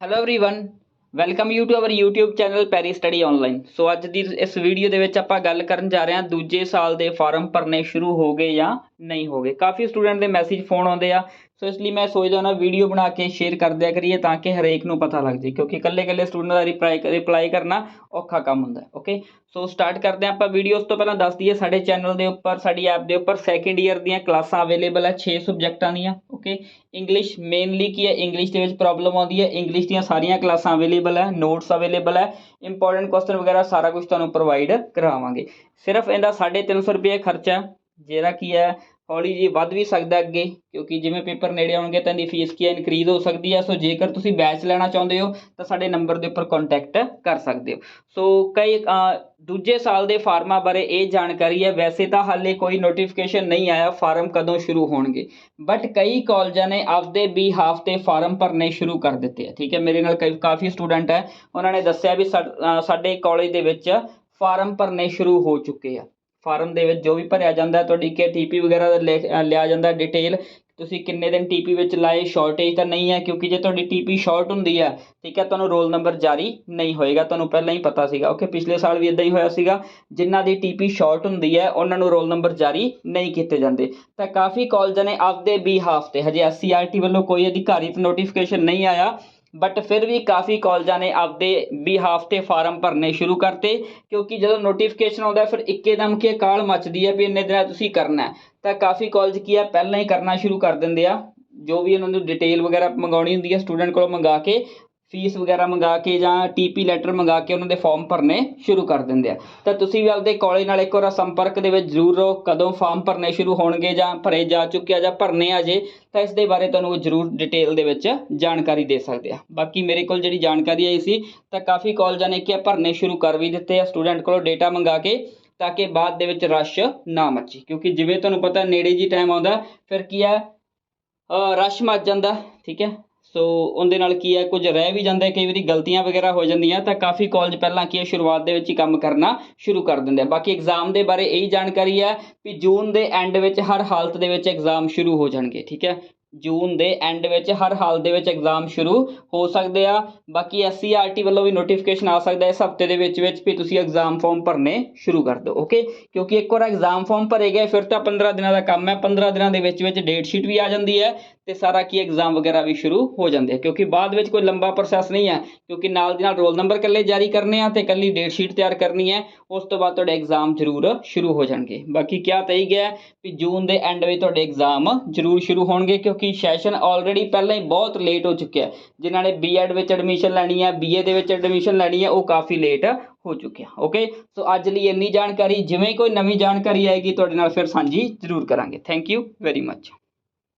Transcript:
hello everyone welcome you to our YouTube channel ਪੈਰੀ study online so ਅੱਜ ਦੀ ਇਸ ਵੀਡੀਓ ਦੇ ਵਿੱਚ ਆਪਾਂ ਗੱਲ ਕਰਨ ਜਾ ਰਹੇ ਹਾਂ ਦੂਜੇ ਸਾਲ ਦੇ ਫਾਰਮ ਭਰਨੇ ਸ਼ੁਰੂ ਹੋ ਗਏ ਜਾਂ ਨਹੀਂ ਹੋ ਗਏ ਕਾਫੀ ਸਟੂਡੈਂਟ ਦੇ ਮੈਸੇਜ ਫੋਨ ਆਉਂਦੇ ਆ ਸੋ ਇਸ ਲਈ ਮੈਂ ਸੋਚਦਾ ਨਾ ਵੀਡੀਓ ਬਣਾ ਕੇ ਸ਼ੇਅਰ ਕਰ ਦਿਆ ਕਰੀਏ ਤਾਂ ਕਿ ਹਰੇਕ ਨੂੰ ਪਤਾ ਲੱਗ ਜੇ ਕਿਉਂਕਿ ਇਕੱਲੇ ਇਕੱਲੇ ਸਟੂਡੈਂਟ ਦਾ ਰਿਪਲਾਈ ਰਿਪਲਾਈ ਕਰਨਾ ਔਖਾ ਕੰਮ ਹੁੰਦਾ ਹੈ ਓਕੇ ਸੋ ਸਟਾਰਟ ਕਰਦੇ ਹਾਂ ਆਪਾਂ ਵੀਡੀਓ ਉਸ ਤੋਂ ਪਹਿਲਾਂ ਦੱਸ ਦਈਏ ਸਾਡੇ ਚੈਨਲ ਦੇ ਉੱਪਰ ਸਾਡੀ ਐਪ ਦੇ ਉੱਪਰ ਸੈਕੰਡ ਈਅਰ ਦੀਆਂ ਕਲਾਸਾਂ ਅਵੇਲੇਬਲ ਹੈ 6 ਸਬਜੈਕਟਾਂ ਦੀਆਂ ਓਕੇ ਇੰਗਲਿਸ਼ ਮੇਨਲੀ ਕੀ ਹੈ? ਇੰਗਲਿਸ਼ ਦੇ ਵਿੱਚ ਪ੍ਰੋਬਲਮ ਆਉਂਦੀ ਹੈ। ਇੰਗਲਿਸ਼ ਦੀਆਂ ਸਾਰੀਆਂ ਕਲਾਸਾਂ ਅਵੇਲੇਬਲ ਹੈ। ਨੋਟਸ ਅਵੇਲੇਬਲ ਹੈ। ਇੰਪੋਰਟੈਂਟ ਕੁਐਸਚਨ ਵਗੈਰਾ ਸਾਰਾ ਕੁਝ ਤੁਹਾਨੂੰ ਪ੍ਰੋਵਾਈਡ ਕਰਾਵਾਂਗੇ। ਸਿਰਫ ਇਹਦਾ 350 ਰੁਪਏ ਖਰਚਾ ਜਿਹੜਾ ਕੀ ਹੈ ਹੌਲੀ ਜੀ ਵੱਧ ਵੀ ਸਕਦਾ ਅੱਗੇ, ਕਿਉਂਕਿ ਜਿਵੇਂ ਪੇਪਰ ਨੇੜੇ ਆਉਣਗੇ ਤਾਂ ਇਹਦੀ ਫੀਸ ਕੀ ਹੈ ਇਨਕਰੀਜ਼ ਹੋ ਸਕਦੀ ਹੈ। ਸੋ ਜੇਕਰ ਤੁਸੀਂ ਬੈਚ ਲੈਣਾ ਚਾਹੁੰਦੇ ਹੋ, ਤਾਂ ਸਾਡੇ ਨੰਬਰ ਦੇ ਉੱਪਰ ਕੰਟੈਕਟ ਕਰ ਸਕਦੇ ਹੋ। ਸੋ ਕਈ ਦੂਜੇ ਸਾਲ ਦੇ ਫਾਰਮਾਂ ਬਾਰੇ ਇਹ ਜਾਣਕਾਰੀ ਹੈ। ਵੈਸੇ ਤਾਂ ਹਾਲੇ ਕੋਈ ਨੋਟੀਫਿਕੇਸ਼ਨ ਨਹੀਂ ਆਇਆ ਫਾਰਮ ਕਦੋਂ ਸ਼ੁਰੂ ਹੋਣਗੇ। ਬਟ ਕਈ ਕਾਲਜਾਂ ਨੇ ਆਪਦੇ ਵੀ ਹਾਫ ਤੇ ਫਾਰਮ ਭਰਨੇ ਸ਼ੁਰੂ ਕਰ ਦਿੱਤੇ ਆ। ਠੀਕ ਹੈ, ਮੇਰੇ ਨਾਲ ਕਈ, ਕਾਫੀ ਸਟੂਡੈਂਟ ਹੈ। ਉਹਨਾਂ ਨੇ ਦੱਸਿਆ ਵੀ ਸਾ- ਸਾਡੇ ਕਾਲਜ ਦੇ ਵਿੱਚ ਫਾਰਮ ਭਰਨੇ ਸ਼ੁਰੂ ਹੋ ਚੁੱਕੇ ਆ। ਫਾਰਮ ਦੇ ਵਿੱਚ ਜੋ ਵੀ ਭਰਿਆ ਜਾਂਦਾ, ਤੁਹਾਡੀ ਕਿ ਟੀਪੀ ਵਗੈਰਾ ਦਾ ਲਿਖ- ਲਿਆ ਜਾਂਦਾ ਡਿਟੇਲ ਤੁਸੀਂ ਕਿੰਨੇ ਦਿਨ ਟੀਪੀ ਵਿੱਚ ਲਾਏ ਸ਼ਾਰਟੇਜ ਤਾਂ ਨਹੀਂ ਹੈ, ਕਿਉਂਕਿ ਜੇ ਤੁਹਾਡੀ ਟੀਪੀ ਸ਼ਾਰਟ ਹੁੰਦੀ ਹੈ, ਠੀਕ ਹੈ, ਤੁਹਾਨੂੰ ਰੋਲ ਨੰਬਰ ਜਾਰੀ ਨਹੀਂ ਹੋਏਗਾ, ਤੁਹਾਨੂੰ ਪਹਿਲਾਂ ਹੀ ਪਤਾ ਸੀਗਾ। ਓਕੇ ਪਿਛਲੇ ਸਾਲ ਵੀ ਇਦਾਂ ਹੀ ਹੋਇਆ ਸੀਗਾ, ਜਿਨ੍ਹਾਂ ਦੀ ਟੀਪੀ ਸ਼ਾਰਟ ਹੁੰਦੀ ਹੈ, ਉਹਨਾਂ ਨੂੰ ਰੋਲ ਨੰਬਰ ਜਾਰੀ ਨਹੀਂ ਕੀਤੇ ਜਾਂਦੇ। ਤਾਂ ਕਾਫੀ ਕਾਲਜਾਂ ਨੇ ਆਪਦੇ ਵੀ ਹਾਫ ਤੇ, ਹਜੇ ਐਸਸੀਆਰਟੀ ਵੱਲੋਂ ਕੋਈ ਅਧਿਕਾਰਿਤ ਨੋਟੀਫਿਕੇਸ਼ਨ ਨਹੀਂ ਆਇਆ। ਬਟ ਫਿਰ ਵੀ ਕਾਫੀ ਕਾਲਜਾਂ ਨੇ ਆਪਦੇ ਵੀ ਹਾਫ ਤੇ ਫਾਰਮ ਭਰਨੇ ਸ਼ੁਰੂ ਕਰਤੇ ਕਿਉਂਕਿ ਜਦੋਂ ਨੋਟੀਫਿਕੇਸ਼ਨ ਆਉਂਦਾ ਹੈ, ਫਿਰ ਇੱਕੇਦਮ ਕੀ ਕਾਲ ਮੱਚਦੀ ਹੈ ਵੀ ਇੰਨੇ ਦਿਨਾਂ ਤੁਸੀਂ ਕਰਨਾ ਤਾਂ ਕਾਫੀ ਕਾਲਜ ਕੀ ਆ ਪਹਿਲਾਂ ਹੀ ਕਰਨਾ ਸ਼ੁਰੂ ਕਰ ਦਿੰਦੇ ਆ। ਜੋ ਵੀ ਉਹਨਾਂ ਨੂੰ ਡਿਟੇਲ ਵਗੈਰਾ ਮੰਗਾਉਣੀ ਹੁੰਦੀ ਹੈ ਸਟੂਡੈਂਟ ਕੋਲੋਂ ਮੰਗਾ ਕੇ ਫੀਸ ਵਗੈਰਾ ਮੰਗਾ ਕੇ ਜਾਂ ਟੀਪੀ ਲੈਟਰ ਮੰਗਾ ਕੇ ਉਹਨਾਂ ਦੇ ਫਾਰਮ ਭਰਨੇ ਸ਼ੁਰੂ ਕਰ ਦਿੰਦੇ ਆ। ਤਾਂ ਤੁਸੀਂ ਵੀ ਆਪਦੇ ਕਾਲਜ ਨਾਲ ਇੱਕ ਵਾਰ ਸੰਪਰਕ ਦੇ ਵਿੱਚ ਜ਼ਰੂਰ ਰਹੋ, ਕਦੋਂ ਫਾਰਮ ਭਰਨੇ ਸ਼ੁਰੂ ਹੋਣਗੇ ਜਾਂ ਭਰੇ ਜਾ ਚੁੱਕੇ ਆ ਜਾਂ ਭਰਨੇ ਆ ਜੇ, ਤਾਂ ਇਸ ਦੇ ਬਾਰੇ ਤੁਹਾਨੂੰ ਉਹ ਜ਼ਰੂਰ ਡਿਟੇਲ ਦੇ ਵਿੱਚ ਜਾਣਕਾਰੀ ਦੇ ਸਕਦੇ ਆ। ਬਾਕੀ ਮੇਰੇ ਕੋਲ ਜਿਹੜੀ ਜਾਣਕਾਰੀ ਆਈ ਸੀ, ਤਾਂ ਕਾਫੀ ਕਾਲਜਾਂ ਨੇ ਕੀ ਭਰਨੇ ਸ਼ੁਰੂ ਕਰ ਵੀ ਦਿੱਤੇ ਆ ਸਟੂਡੈਂਟ ਕੋਲੋਂ ਡੇਟਾ ਮੰਗਾ ਕੇ, ਤਾਂ ਕਿ ਬਾਅਦ ਦੇ ਵਿੱਚ ਰਸ਼ ਨਾ ਮੱਚੇ। ਕਿਉਂਕਿ ਜਿਵੇਂ ਤੁਹਾਨੂੰ ਪਤਾ, ਨੇੜੇ ਜੀ ਟਾਈਮ ਆਉਂਦਾ, ਫਿਰ ਕੀ ਹੈ ਰਸ਼ ਮੱਚ ਜਾਂਦਾ, ਠੀਕ ਹੈ? ਸੋ ਉਹਦੇ ਨਾਲ ਕੀ ਹੈ, ਕੁਝ ਰਹਿ ਵੀ ਜਾਂਦਾ ਕਈ ਵਾਰੀ ਗਲਤੀਆਂ ਵਗੈਰਾ ਹੋ ਜਾਂਦੀਆਂ, ਤਾਂ ਕਾਫੀ ਕਾਲਜ ਪਹਿਲਾਂ ਕੀ ਹੈ, ਸ਼ੁਰੂਆਤ ਦੇ ਵਿੱਚ ਹੀ ਕੰਮ ਕਰਨਾ ਸ਼ੁਰੂ ਕਰ ਦਿੰਦੇ ਆ। ਬਾਕੀ ਐਗਜ਼ਾਮ ਦੇ ਬਾਰੇ ਇਹੀ ਜਾਣਕਾਰੀ ਹੈ ਵੀ ਜੂਨ ਦੇ ਐਂਡ ਵਿੱਚ ਹਰ ਹਾਲਤ ਦੇ ਵਿੱਚ ਐਗਜ਼ਾਮ ਸ਼ੁਰੂ ਹੋ ਜਾਣਗੇ, ਠੀਕ ਹੈ? ਜੂਨ ਦੇ ਐਂਡ ਵਿੱਚ ਹਰ ਹਾਲ ਦੇ ਵਿੱਚ ਐਗਜ਼ਾਮ ਸ਼ੁਰੂ ਹੋ ਸਕਦੇ ਆ। ਬਾਕੀ ਐਸਸੀਆਰਟੀ ਵੱਲੋਂ ਵੀ ਨੋਟੀਫਿਕੇਸ਼ਨ ਆ ਸਕਦਾ ਇਸ ਹਫ਼ਤੇ ਦੇ ਵਿੱਚ ਵਿੱਚ ਵੀ ਤੁਸੀਂ ਐਗਜ਼ਾਮ ਫਾਰਮ ਭਰਨੇ ਸ਼ੁਰੂ ਕਰ ਦਿਓ ਓਕੇ ਕਿਉਂਕਿ ਇੱਕ ਵਾਰ ਐਗਜ਼ਾਮ ਫਾਰਮ ਭਰੇ ਗਏ, ਫਿਰ ਤਾਂ 15 ਦਿਨਾਂ ਦਾ ਕੰਮ ਹੈ 15 ਦਿਨਾਂ ਦੇ ਵਿੱਚ ਵਿੱਚ ਡੇਟ ਸ਼ੀਟ ਵੀ ਆ ਜਾਂਦੀ ਹੈ। ਤੇ ਸਾਰਾ ਕੀ ਐਗਜ਼ਾਮ ਵਗੈਰਾ ਵੀ ਸ਼ੁਰੂ ਹੋ ਜਾਂਦੇ ਆ, ਕਿਉਂਕਿ ਬਾਅਦ ਵਿੱਚ ਕੋਈ ਲੰਬਾ ਪ੍ਰੋਸੈਸ ਨਹੀਂ ਹੈ, ਕਿਉਂਕਿ ਨਾਲ ਦੀ ਨਾਲ ਰੋਲ ਨੰਬਰ ਇਕੱਲੇ ਜਾਰੀ ਕਰਨੇ ਆ ਤੇ ਇਕੱਲੀ ਡੇਟ ਸ਼ੀਟ ਤਿਆਰ ਕਰਨੀ ਹੈ, ਉਸ ਤੋਂ ਬਾਅਦ ਤੁਹਾਡੇ ਐਗਜ਼ਾਮ ਜ਼ਰੂਰ ਸ਼ੁਰੂ ਹੋ ਜਾਣਗੇ। ਬਾਕੀ ਕਿਹਾ ਤਾਂ ਹੀ ਗਿਆ ਹੈ ਵੀ ਜੂਨ ਦੇ ਐਂਡ ਵਿੱਚ ਤੁਹਾਡੇ ਐਗਜ਼ਾਮ ਜ਼ਰੂਰ ਸ਼ੁਰੂ ਹੋਣਗੇ, ਕਿਉਂਕਿ ਸੈਸ਼ਨ ਆਲਰੇਡੀ ਪਹਿਲਾਂ ਹੀ ਬਹੁਤ ਲੇਟ ਹੋ ਚੁੱਕਿਆ ਜਿਨ੍ਹਾਂ ਨੇ ਬੀਐਡ ਵਿੱਚ ਐਡਮਿਸ਼ਨ ਲੈਣੀ ਹੈ ਬੀਏ ਦੇ ਵਿੱਚ ਐਡਮਿਸ਼ਨ ਲੈਣੀ ਹੈ, ਉਹ ਕਾਫੀ ਲੇਟ ਹੋ ਚੁੱਕਿਆ ਓਕੇ ਸੋ ਅੱਜ ਲਈ ਇੰਨੀ ਜਾਣਕਾਰੀ, ਜਿਵੇਂ ਕੋਈ ਨਵੀਂ ਜਾਣਕਾਰੀ ਆਏਗੀ, ਤੁਹਾਡੇ ਨਾਲ ਫਿਰ ਸਾਂਝੀ ਜ਼ਰੂਰ ਕਰਾਂਗੇ। Thank you very much